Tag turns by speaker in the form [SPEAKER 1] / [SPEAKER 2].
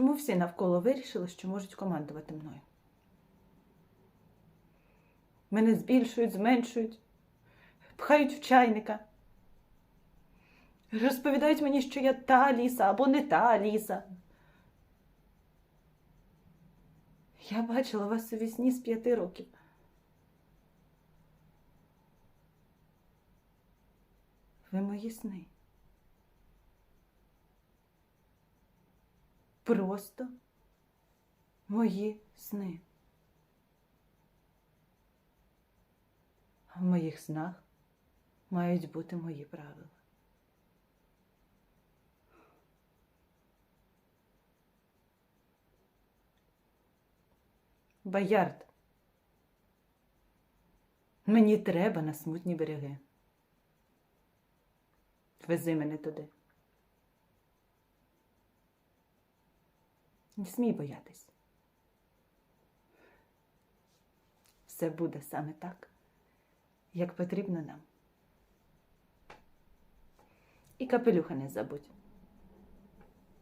[SPEAKER 1] Чому всі навколо вирішили, що можуть командувати мною? Мене збільшують, зменшують, пхають в чайника. Розповідають мені, що я та Аліса або не та Аліса. Я бачила вас у вісні з п'яти років. Ви мої сни. Просто мої сни. А в моїх снах мають бути мої правила. Боярд. Мені треба на смутні береги. Вези мене туди. Не смій боятись. Все буде саме так, як потрібно нам. І капелюха не забудь.